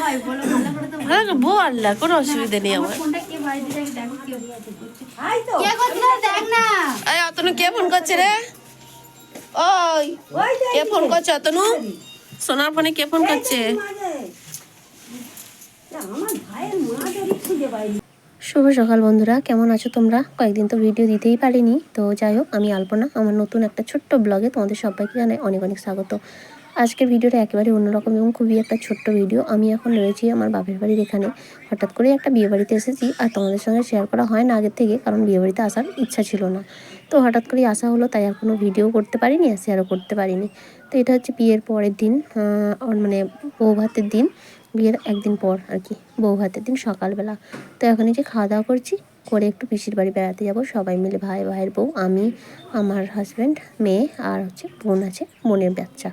হয় বলো ভালো করে তো হ্যাঁ বল না কোনো অসুবিধা নেই আমার। কে বাড়িতে যাবে দেখো কে আই তো কে করছিল? দেখ না। এই অতনু কে ফোন করছে রে? ওই কে ফোন করছে অতনু? সোনার ফোনে কে ফোন করছে? শুভ সকাল বন্ধুরা কেমন আছো তোমরা? কয়েকদিন তো ভিডিও দিতেই পারিনি। তো যাই হোক আমি আলপনা আমার নতুন একটা ছোট্ট ব্লগে তোমাদের সবাইকে জানাই অনেক অনেক স্বাগত। আজকের ভিডিওটা একেবারে অন্যরকম এবং খুবই একটা ছোট্ট ভিডিও। আমি এখন রয়েছি আমার বাপের বাড়ির এখানে। হঠাৎ করে একটা বিয়ে বাড়িতে এসেছি আর তোমাদের সঙ্গে শেয়ার করা হয় না আগের থেকে, কারণ বিয়ে বাড়িতে আসার ইচ্ছা ছিল না। তো হঠাৎ করেই আসা হলো, তাই আর কোনো ভিডিও করতে পারিনি, আর শেয়ারও করতে পারিনি। তো এটা হচ্ছে বিয়ের পরের দিন মানে বউ ভাতের দিন, বিয়ের একদিন পর আর কি, বউ ভাতের দিন সকালবেলা। তো এখন এই যে খাওয়া দাওয়া করছি করে একটু পিসির বাড়ি বেড়াতে যাব। সবাই মিলে ভাই ভাইয়ের বউ, আমি, আমার হাজব্যান্ড মেয়ে আর হচ্ছে বোন আছে, বোনের বাচ্চা।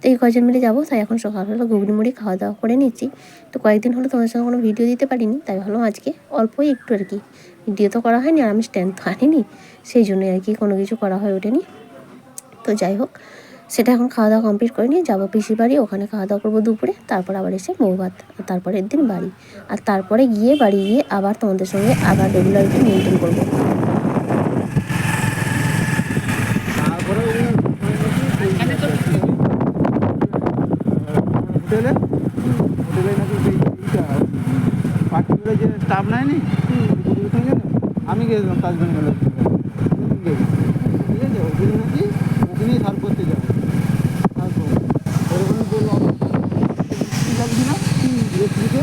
তো এই কজন মিলে যাব, তাই এখন সকালবেলা ঘুগনি মুড়ি খাওয়া দাওয়া করে নিচ্ছি। তো কয়েকদিন হলো তোমাদের সঙ্গে কোনো ভিডিও দিতে পারিনি, তাই ভাবলাম আজকে অল্পই একটু আর কি ভিডিও তো করা হয়নি আর আমি স্ট্যান্ড তো আনিনি, সেই জন্যই আর কি কোনো কিছু করা হয়ে ওঠেনি। তো যাই হোক সেটা এখন খাওয়া দাওয়া কমপ্লিট করে নিয়ে যাব। পিসির বাড়ি ওখানে খাওয়া দাওয়া করব দুপুরে তারপর আবার এসে বউ ভাত তারপরের দিন বাড়ি। আর তারপরে গিয়ে বাড়ি গিয়ে আবার তোমাদের সঙ্গে আবার রেগুলারিটি মেনটেন করব। হোটেলে? হোটেলে নাকি সেই যে স্টাফ নেয়নি? ওগুলোর আমি গেছিলাম তাজবেন মেলে ঠিক আছে ওগুলো নাকি ওখানেই সার করতে যাবে তারপর ওরকম বলল কি লাগছিল ইলেকট্রিকে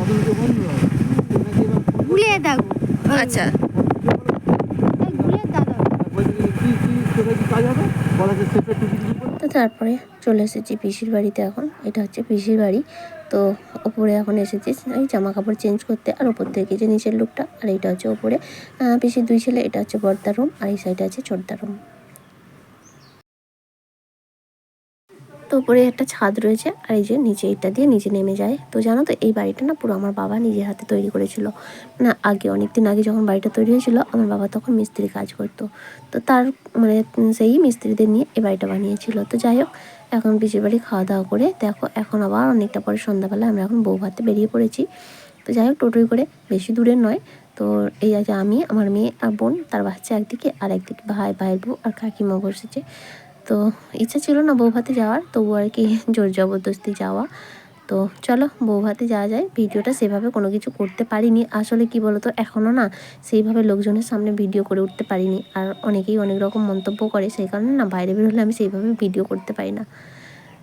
অফিসে বন্ধু হবে সে নাকি এবার গুলিয়ে দাও আচ্ছা এই গুলিয়ে দাও বলছে যে কি কি কোথায় কি কাজ হবে বলা যে সেফের টিকিট তো তারপরে চলে এসেছি পিসির বাড়িতে এখন। এটা হচ্ছে পিসির বাড়ি। তো ওপরে এখন এসেছি। এই জামা কাপড় চেঞ্জ করতে আর ওপর থেকে যে নিচের লুকটা আর এটা হচ্ছে ওপরে। পিসির দুই ছেলে, এটা হচ্ছে বর্দার রুম আর এই সাইডে আছে চর্দার রুম তো উপরে একটা ছাদ রয়েছে, আর এই যে নিচে এটা দিয়ে নিচে নেমে যায়। তো জানো তো, এই বাড়িটা না পুরো আমার বাবা নিজের হাতে তৈরি করেছিল। না আগে অনেক দিন আগে যখন বাড়িটা তৈরি হয়েছিল, আমার বাবা তখন মিস্ত্রি কাজ করতো। তো তার মানে সেই মিস্ত্রিদের নিয়ে এই বাড়িটা বানিয়েছিল। তো যাই হোক, এখন পিসির বাড়ি খাওয়া দাওয়া করে দেখো, এখন আবার অনেকটা পরে সন্ধ্যাবেলা আমরা এখন বউ ভাতে বেরিয়ে পড়েছি। তো যাই হোক টোটোই করে বেশি দূরে নয়। তো এই আছে আমি, আমার মেয়ে আর বোন, তার বাচ্চা একদিকে আর একদিকে ভাই, ভাইয়ের বউ আর কাকিমা বসেছে। তো ইচ্ছা ছিল না বউ ভাতে যাওয়ার তবু আর কি জোর জবরদস্তি যাওয়া। তো চলো বউ ভাতে যাওয়া যায়। ভিডিওটা সেভাবে কোনো কিছু করতে পারিনি। আসলে কি বলতো, এখনও না সেইভাবে লোকজনের সামনে ভিডিও করে উঠতে পারিনি। আর অনেকেই অনেক রকম মন্তব্য করে, সেই কারণে না বাইরে বেরোলে আমি সেইভাবে ভিডিও করতে পারি না।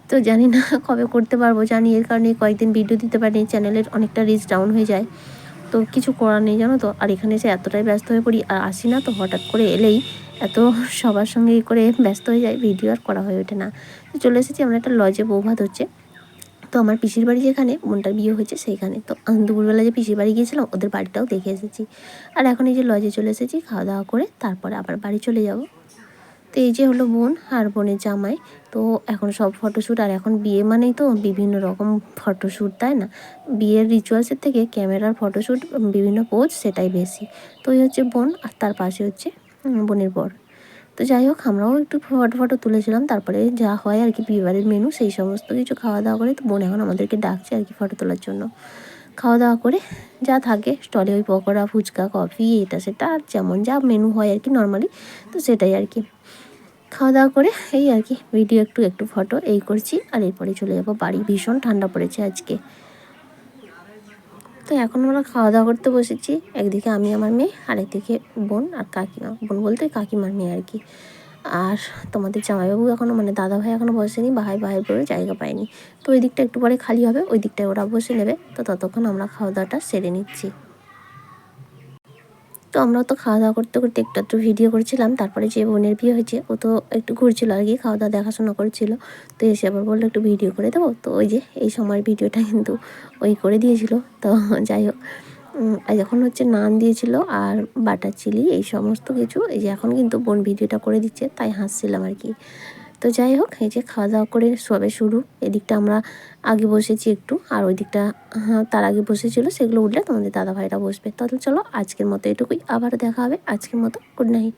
তো জানি না কবে করতে পারব, জানি এর কারণে কয়েকদিন ভিডিও দিতে পারিনি চ্যানেলের অনেকটা রিচ ডাউন হয়ে যায়। তো কিছু করার নেই, জানো তো? আর এখানে এসে এতটাই ব্যস্ত হয়ে পড়ি, আর আসি না, তো হঠাৎ করে এলেই এত সবার সঙ্গে করে ব্যস্ত হয়ে যায়, ভিডিও আর করা হয়ে ওঠে না। তো চলে এসেছি, আমরা একটা লজে বৌভাত হচ্ছে। তো আমার পিসির বাড়ি যেখানে, বোনটার বিয়ে হয়েছে সেইখানে। তো দুপুরবেলা যে পিসির বাড়ি গিয়েছিলাম, ওদের বাড়িটাও দেখে এসেছি। আর এখন এই যে লজে চলে এসেছি, খাওয়া দাওয়া করে তারপরে আবার বাড়ি চলে যাব। তো এই যে হলো বোন আর বোনের জামাই, তো এখন সব ফটোশ্যুট আর এখন বিয়ে মানেই তো বিভিন্ন রকম ফটোশ্যুট তাই না? বিয়ের রিচুয়ালসের থেকে ক্যামেরার ফটোশ্যুট বিভিন্ন পোজ সেটাই বেশি। তো এই হচ্ছে বোন আর তার পাশে হচ্ছে বোনের বর। তো যাই হোক, আমরাও একটু ফটো ফটো তুলেছিলাম, তারপরে যা হয় আর কি বিয়েবাড়ির মেনু সেই সমস্ত কিছু খাওয়া দাওয়া করে তো বোন এখন আমাদেরকে ডাকছে আর কি ফটো তোলার জন্য। খাওয়া দাওয়া করে যা থাকে স্টলে ওই পকোড়া, ফুচকা কফি এটা সেটা, আর যেমন যা মেনু হয় আর কি নর্মালি তো সেটাই আর কি। খাওয়া দাওয়া করে এই আর কি ভিডিও একটু একটু ফটো এই করছি। আর এরপরে চলে যাব বাড়ি। ভীষণ ঠান্ডা পড়েছে আজকে। তো এখন আমরা খাওয়া দাওয়া করতে বসেছি। একদিকে আমি আমার মেয়ে আর একদিকে বোন আর কাকিমা। বোন বলতে কাকিমার মেয়ে আর কি। আর তোমাদের জামাইবাবু এখনও মানে দাদা ভাই এখনও বসেনি, ভাই ভাইয়ের পরে জায়গা পায়নি। তো ওই দিকটা একটু পরে খালি হবে, ওই দিকটায় ওরা বসে নেবে। তো ততক্ষণ আমরা খাওয়া দাওয়াটা সেরে নিচ্ছি। তো আমরা তো খাওয়া দাওয়া করতে করতে একটু একটু ভিডিও করছিলাম, তারপরে যে বোনের বিয়ে হয়েছে, ও তো একটু ঘুরছিল আর কি, খাওয়া দাওয়া দেখাশোনা করছিল। তো এসে আবার বলল একটু ভিডিও করে দেবো। তো ওই যে এই সময়ের ভিডিওটা কিন্তু ওই করে দিয়েছিল। তো যাই হোক যখন হচ্ছে নান দিয়েছিল আর বাটার চিলি, এই সমস্ত কিছু, এই যে এখন কিন্তু বোন ভিডিওটা করে দিচ্ছে, তাই হাসছিলাম আর কি। তো যাই হোক এই যে খাওয়া দাওয়া করে সবে শুরু। এদিকটা আমরা আগে বসেছি একটু আর ওই দিকটা হ্যাঁ, তার আগে বসেছিল সেগুলো উঠলে তোমাদের দাদা ভাইরা বসবে। তাহলে চলো আজকের মতো এটুকুই। আবার দেখা হবে আজকের মতো। Good night